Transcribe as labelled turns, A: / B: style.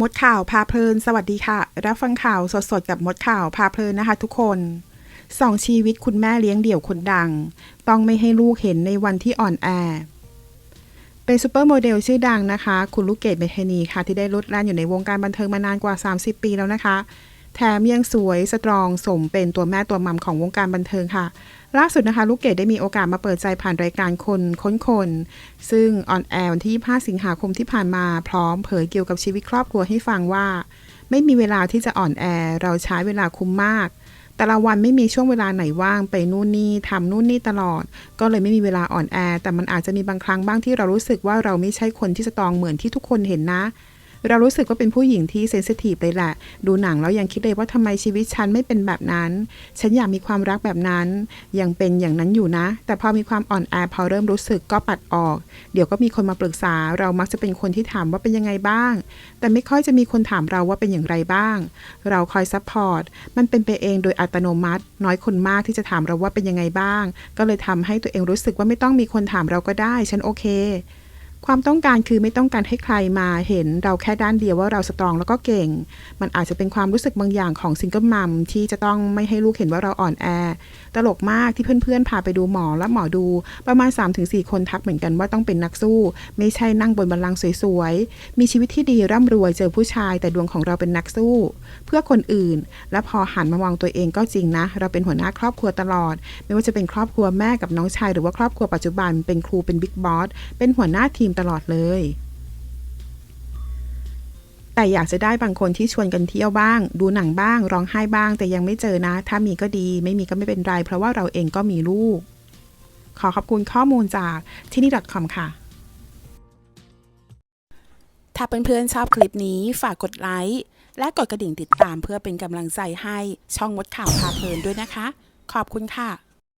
A: มดข่าวพาเพลิน สวัสดีค่ะ รับฟังข่าวสดๆ กับมดข่าวพาเพลินนะคะ ทุกคนสองชีวิตคุณแม่เลี้ยงเดี่ยวคนดัง ต้องไม่ให้ลูกเห็นในวันที่อ่อนแอ เป็นซูเปอร์โมเดลชื่อดังนะคะ คุณลูกเกดเมทนีค่ะ ที่ได้ลดแล่นอยู่ในวงการบันเทิงมานานกว่า 30 ปีแล้วนะคะ แถมยังสวยสตรองสมเป็นตัวแม่ตัวมัมของวงการบันเทิงค่ะ ล่าสุดนะคะ ลูกเกดได้มีโอกาสมาเปิดใจผ่านรายการคนค้นคน ซึ่งออนแอร์วันที่ 25 สิงหาคมที่ผ่านมาพร้อมเผยเกี่ยวกับชีวิตครอบครัวให้ฟังว่า ไม่มีเวลาที่จะอ่อนแอเราใช้เวลาคุ้มมาก แต่ละวันไม่มีช่วงเวลาไหนว่างไปนู่นนี่ทำนู่นนี่ตลอด ก็เลยไม่มีเวลาอ่อนแอ แต่มันอาจจะมีบางครั้งบ้างที่เรารู้สึกว่าเราไม่ใช่คนที่สตรองเหมือนที่ทุกคนเห็นนะ เรารู้สึกว่าเป็นผู้หญิงที่เซนซิทีฟเลยแหละดูหนังแล้วยังคิดเลยว่าทำไมชีวิตฉันไม่เป็นแบบนั้น ฉันอยากมีความรักแบบนั้น ยังเป็นอย่างนั้นอยู่นะ แต่พอมีความอ่อนแอพอเริ่มรู้สึกก็ปัดออก เดี๋ยวก็มีคนมาปรึกษา เรามักจะเป็นคนที่ถามว่าเป็นยังไงบ้าง แต่ไม่ค่อยจะมีคนถามเราว่าเป็นอย่างไรบ้าง เราคอยซัพพอร์ตมันเป็นไปเองโดยอัตโนมัติ น้อยคนมากที่จะถามเราว่าเป็นยังไงบ้าง ก็เลยทำให้ตัวเองรู้สึกว่าไม่ต้องมีคนถามเราก็ได้ ฉันโอเค ความต้องการคือไม่ต้องการให้ใครมาเห็นเราแค่ด้านเดียวว่าเราสตรองแล้วก็เก่ง มันอาจจะเป็นความรู้สึกบางอย่างของซิงเกิลมัมที่จะต้องไม่ให้ลูกเห็นว่าเราอ่อนแอ ตลกมากที่เพื่อนๆ พาไปดูหมอและหมอดู ประมาณ 3-4 คนทักเหมือนกันว่าต้องเป็นนักสู้ ไม่ใช่นั่งบนบัลลังก์สวยๆ มีชีวิตที่ดีร่ำรวยเจอผู้ชาย แต่ดวงของเราเป็นนักสู้ เพื่อคนอื่น และพอหันมามองตัวเองก็จริงนะ เราเป็นหัวหน้าครอบครัวตลอด ไม่ว่าจะเป็นครอบครัวแม่กับน้องชายหรือว่าครอบครัวปัจจุบัน เป็นครูเป็นบิ๊กบอสเป็นหัวหน้าทีมตลอดเลย แต่อยากจะได้บางคนที่ชวนกันเที่ยวบ้าง ดูหนังบ้าง ร้องไห้บ้าง แต่ยังไม่เจอนะ ถ้ามีก็ดี ไม่มีก็ไม่เป็นไร เพราะว่าเราเองก็มีลูก ขอขอบคุณข้อมูลจากที่นี่ .com ค่ะถ้าเพื่อนๆชอบคลิปนี้ฝากกดไลค์และกดกระดิ่งติดตามเพื่อเป็นกำลังใจให้ช่องมดข่าวพาเพลินด้วยนะคะ ขอบคุณค่ะ